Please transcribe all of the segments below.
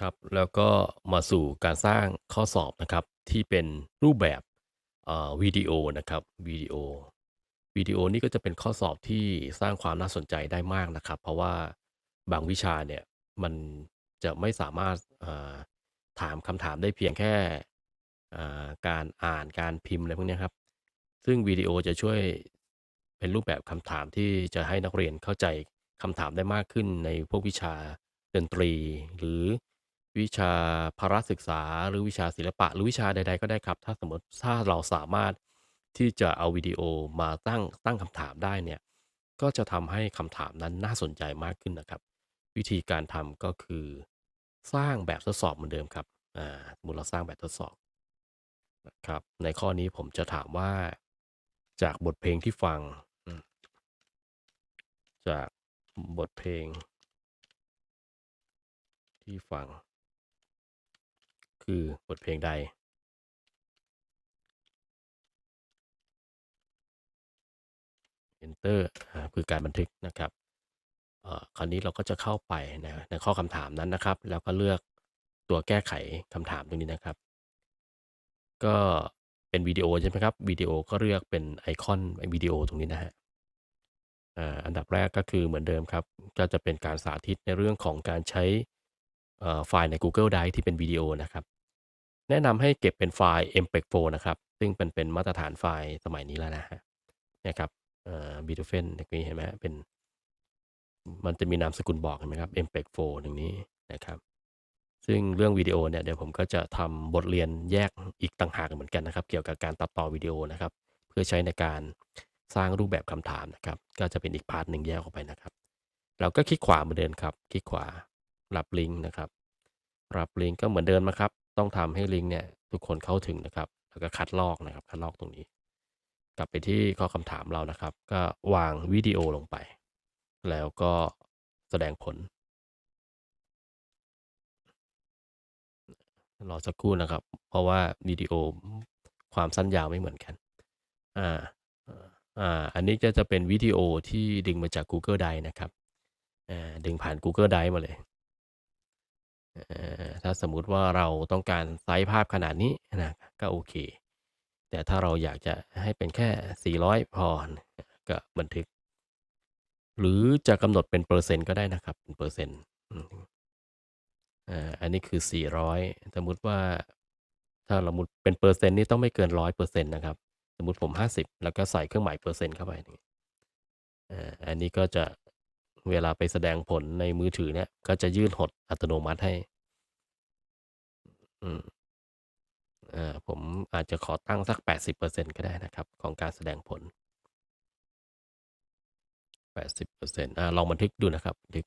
ครับ แล้วก็มาสู่การสร้างข้อสอบนะครับ ที่เป็นรูปแบบเอ่อวิดีโอนะครับวิดีโอวิดีโอนี่ก็จะเป็นข้อสอบที่สร้างความน่าสนใจได้มากนะครับ เพราะว่าบางวิชาเนี่ยมันจะไม่สามารถอ่าถามคำถามได้เพียงแค่อ่าการอ่านการพิมพ์อะไรพวกเนี้ยครับ ซึ่งวิดีโอจะช่วยเป็นรูปแบบคำถามที่จะให้นักเรียนเข้าใจคำถามได้มากขึ้นในพวกวิชาดนตรี หรือ วิชาพละศึกษา หรือวิชาศิลปะ หรือวิชาใด ๆ ก็ได้ครับ ถ้าสมมติ ถ้าเราสามารถที่จะเอาวิดีโอมาตั้ง ตั้งคำถามได้เนี่ย ก็จะทำให้คำถามนั้นน่าสนใจมากขึ้นนะครับ วิธีการทำก็คือ สร้างแบบทดสอบเหมือนเดิมครับ อ่า สมมุติเราสร้างแบบทดสอบนะครับ ในข้อนี้ผมจะถามว่า จากบทเพลงที่ฟัง จากบทเพลงที่ฟัง คือบทเพลงใด? Enter อ่าคือการบันทึกนะครับเอ่อคราวนี้เราก็จะเข้าไปนะในข้อคำถามนั้นนะครับ แล้วก็เลือกตัวแก้ไขคำถามตรงนี้นะครับ ก็เป็นวิดีโอใช่ไหมครับวิดีโอก็เลือกเป็นไอคอนวิดีโอตรงนี้นะครับอ่าอันดับแรกก็คือเหมือนเดิมครับ ก็จะเป็นการสาธิตในเรื่องของการใช้ไฟล์ใน Google Drive ที่เป็นวิดีโอนะครับ แนะนำให้เก็บเป็นไฟล์ MPEG-4 นะครับ ซึ่งเป็นเป็นมาตรฐานไฟล์สมัยนี้แล้วนะครับเนี่ครับเอ่อ Beethoven ตรงนี้เห็นไหมเป็น มันจะมีนามสกุลบอกเห็นไหมครับ MPEG-4 ตรงนี้นะครับ ซึ่งเรื่องวิดีโอเนี่ยเดี๋ยวผมก็จะทำบทเรียนแยกอีกต่างหากเหมือนกันนะครับ เกี่ยวกับการตัดต่อวิดีโอนะครับ เพื่อใช้ในการสร้างรูปแบบคำถามนะครับ ก็จะเป็นอีกพาร์ตหนึ่งแยกออกไปนะครับ เราก็คลิกขวาเหมือนเดิมครับ คลิกขวารับลิงก์นะครับ รับลิงก์ก็เหมือนเดิมนะครับ ต้องทำให้ลิงก์เนี่ยทุกคนเข้าถึงนะครับ แล้วก็คัดลอกนะครับ คัดลอกตรงนี้ กลับไปที่ข้อคำถามเรานะครับ ก็วางวิดีโอลงไป แล้วก็แสดงผลรอสักครู่นะครับ เพราะว่าวิดีโอความสั้นยาวไม่เหมือนกัน อ่า อ่า อันนี้ก็จะเป็นวิดีโอที่ดึงมาจาก Google Drive นะครับ อ่า ดึงผ่าน Google Drive มาเลย ถ้าสมมุติว่าเราต้องการไซซ์ภาพขนาดนี้นะก็โอเค แต่ถ้าเราอยากจะให้เป็นแค่ 400 พอก็บันทึก หรือจะกำหนดเป็นเปอร์เซ็นต์ก็ได้นะครับ เป็นเปอร์เซ็นต์อันนี้คือ 400 สมมุติว่า ถ้าสมมุติเป็นเปอร์เซ็นต์นี่ต้องไม่เกิน 100%นะครับ สมมุติผม 50 แล้วก็ใส่เครื่องหมายเปอร์เซ็นต์เข้าไป อันนี้ก็จะ เวลาไปแสดงผลในมือถือเนี่ย ก็จะยืดหดอัตโนมัติให้ อืมอ่าผมอาจจะขอตั้งสัก 80%ก็ได้นะครับ ของการแสดงผล 80%อ่าลองบันทึกดูนะครับบันทึก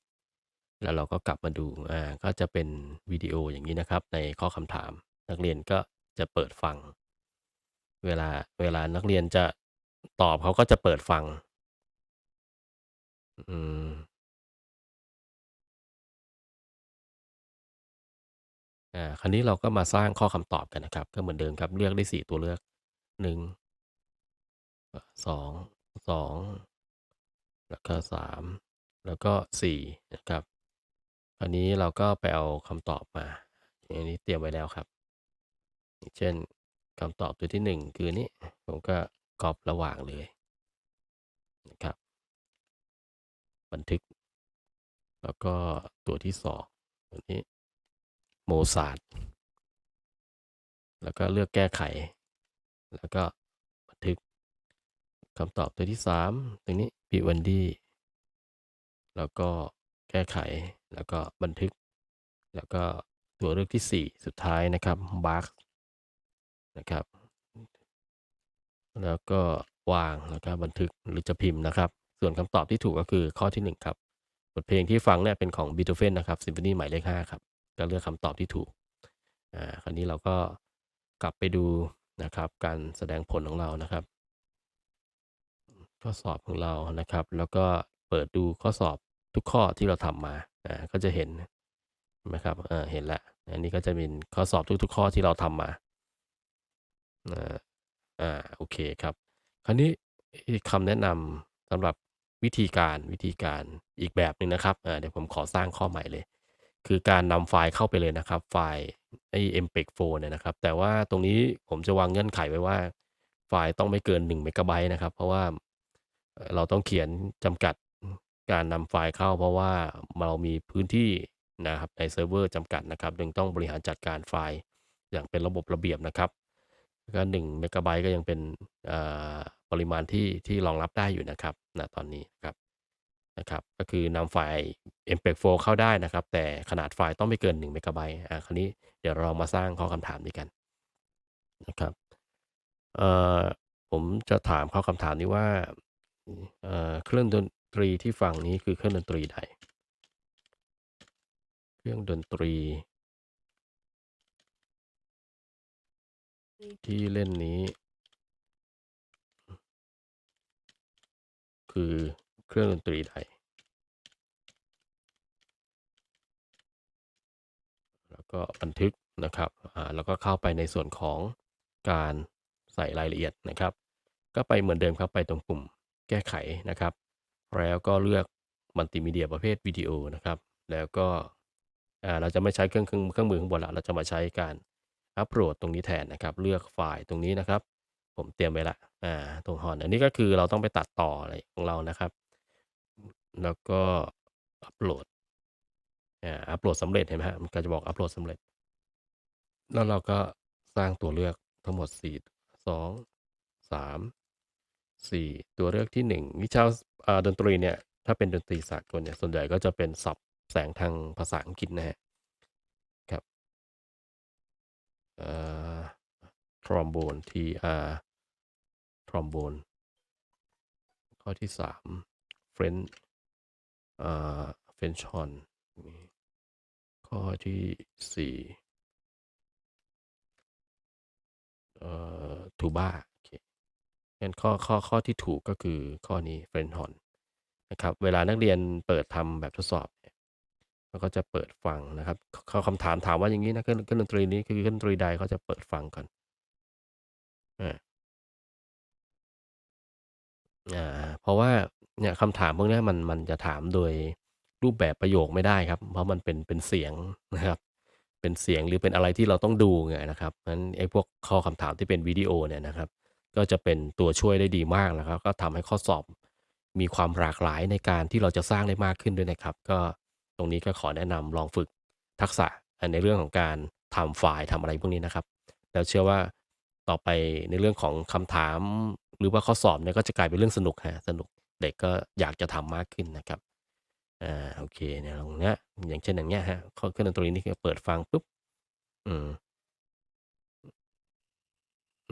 แล้วเราก็กลับมาดู อ่า ก็จะเป็นวิดีโออย่างงี้นะครับ ในข้อคำถาม นักเรียนก็จะเปิดฟัง เวลา เวลานักเรียนจะตอบเขาก็จะเปิดฟัง อืม อ่า คราวนี้เราก็มาสร้างข้อคำตอบกันนะครับ ก็เหมือนเดิมครับ เลือกได้ 4 ตัวเลือก1เอ่อ2 2 แล้วก็ 3 แล้วก็ 4 นะครับคราวนี้เราก็ไปเอาคำตอบมา อันนี้เตรียมไว้แล้วครับ เช่นคำตอบตัวที่ 1 คือนี้ ผมก็ก๊อบระหว่างเลยนะครับ บันทึก แล้วก็ตัวที่ 2 ตัวนี้ โมซาร์ทแล้วก็เลือกแก้ไข แล้วก็บันทึกคำตอบตัวที่ 3 ตรงนี้ Vivaldi แล้วก็แก้ไขแล้วก็บันทึก แล้วก็ตัวเลือกที่ 4 สุดท้ายนะครับ Bach นะครับ แล้วก็วางแล้วก็บันทึกหรือจะพิมพ์นะครับ ส่วนคำตอบที่ถูกก็คือข้อที่ 1 ครับบทเพลงที่ฟังเนี่ยเป็นของ Beethoven นะครับซิมโฟนีหมายเลข5ครับ็เลือกคำตอบที่ถูกอ่าคราวนี้เราก็กลับไปดูนะครับ การแสดงผลของเรานะครับ ข้อสอบของเรานะครับ แล้วก็เปิดดูข้อสอบทุกข้อที่เราทำมาอ่าก็จะเห็นนไหมครับเออเห็นแล้วอันนี้ก็จะเป็นข้อสอบทุก ๆ ข้อที่เราทำมาอ่าอ่าโอเคครับ คราวนี้คำแนะนำสำหรับวิธีการวิธีการอีกแบบหนึ่งนะครับอ่าเดี๋ยวผมขอสร้างข้อใหม่เลย คือการนำไฟล์เข้าไปเลยนะครับ ไฟล์ไอ้ MPEG-4 เนี่ยนะครับ แต่ว่าตรงนี้ผมจะวางเงื่อนไขไว้ว่า ไฟล์ต้องไม่เกิน1เมกะไบต์นะครับ เพราะว่าเราต้องเขียนจำกัดการนำไฟล์เข้า เพราะว่าเรามีพื้นที่นะครับในเซิร์ฟเวอร์จำกัดนะครับจึงต้องบริหารจัดการไฟล์อย่างเป็นระบบระเบียบนะครับก็1เมกะไบต์ก็ยังเป็นอ่าปริมาณที่ที่รองรับได้อยู่นะครับณตอนนี้ครับ นะครับ ก็คือนำไฟล์ MPEG-4 เข้าได้นะครับ แต่ขนาดไฟล์ต้องไม่เกิน1เมกะไบต์อ่าคราวนี้เดี๋ยวเรามาสร้างข้อคำถามนี้กันนะครับเอ่อผมจะถามข้อคำถามนี้ว่าเอ่อเครื่องดนตรีที่ฟังนี้คือเครื่องดนตรีใด?เครื่องดนตรี ที่เล่นนี้ คือ เครื่องดนตรีใด?แล้วก็บันทึกนะครับแล้วก็เข้าไปในส่วนของการใส่รายละเอียดนะครับ ก็ไปเหมือนเดิมครับไปตรงปุ่มแก้ไขนะครับ แล้วก็เลือกมัลติมีเดียประเภทวิดีโอนะครับ แล้วก็เราจะไม่ใช้เครื่องเครื่องเครื่องมือข้างบนล้วเราจะมาใช้การอัปโหลดตรงนี้แทนนะครับ เลือกไฟล์ตรงนี้นะครับ ผมเตรียมไว้ล้วอ่าตรง HON อันนี้ก็คือเราต้องไปตัดต่ออะไรของเรานะครับ แล้วก็อัปโหลด อ่า อัปโหลดสำเร็จเห็นไหมครับ?มันก็จะบอกอัปโหลดสำเร็จ แล้วเราก็สร้างตัวเลือกทั้งหมด 4 2 3 4 ตัวเลือกที่ 1 วิชาสอ่าดนตรีเนี่ย ถ้าเป็นดนตรีสากลเนี่ย ส่วนใหญ่ก็จะเป็นศัพท์แสงทางภาษาอังกฤษนะครับครับเอ่อ Trombone T-R Trombone ข้อที่ 3 French อ่า French horn อืมข้อที่4เอ่อ Tuba โอเงั้นข้อข้อข้อที่ถูกก็คือข้อนี้ French horn นะครับเวลานักเรียนเปิดทำแบบทดสอบเนี่ยเขาก็จะเปิดฟังนะครับขข้อคำถามถามว่าอย่างงี้นะเครื่องดนตรีนี้คือเครื่องดนตรีใดเขาจะเปิดฟังก่อนอาอาเพราะว่า เนี่ยคำถามพวกนี้มันมันจะถามโดยรูปแบบประโยคไม่ได้ครับ เพราะมันเป็นเป็นเสียงนะครับ เป็นเสียงหรือเป็นอะไรที่เราต้องดูไงนะครับนั้นไอ้พวกข้อคำถามที่เป็นวิดีโอเนี่ยนะครับ ก็จะเป็นตัวช่วยได้ดีมากนะครับ ก็ทำให้ข้อสอบมีความหลากหลายในการที่เราจะสร้างได้มากขึ้นด้วยนะครับ ก็ตรงนี้ก็ขอแนะนำลองฝึกทักษะในเรื่องของการทำไฟล์ทำอะไรพวกนี้นะครับ แล้วเชื่อว่าต่อไปในเรื่องของคำถาม หรือว่าข้อสอบเนี่ยก็จะกลายเป็นเรื่องสนุกครับสนุก เด็กก็อยากจะทำมากขึ้นนะครับอ่าโอเคเนี่ยตรงเนี้ยอย่างเช่นอย่างเงี้ยครับเคาะเครื่องดนตรีนี่คือเปิดฟังปุ๊บอืม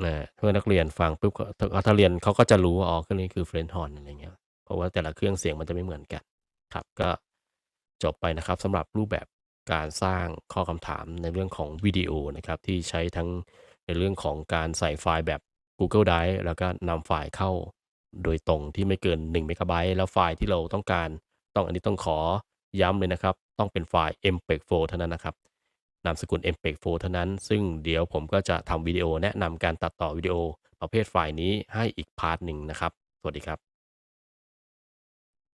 อาเมื่อนักเรียนฟังปุ๊บก็ถ้าถ้าเรียนเขาก็จะรู้ว่าอ๋อเครื่องนี้คือ French horn อะไรเงี้ยเพราะว่าแต่ละเครื่องเสียงมันจะไม่เหมือนกันครับ ก็จบไปนะครับสำหรับรูปแบบการสร้างข้อคำถามในเรื่องของวิดีโอนะครับ ที่ใช้ทั้งในเรื่องของการใส่ไฟล์แบบ Google Drive แล้วก็นำไฟล์เข้า โดยตรงที่ไม่เกิน1เมกะไบต์แล้วไฟล์ที่เราต้องการ ต้องอันนี้ต้องขอย้ำเลยนะครับ ต้องเป็นไฟล์ MPEG-4 เท่านั้นนะครับนามสกุล MPEG-4 เท่านั้น ซึ่งเดี๋ยวผมก็จะทำวิดีโอแนะนำการตัดต่อวิดีโอประเภทไฟล์นี้ให้อีกพาร์ทหนึ่งนะครับ สวัสดีครับ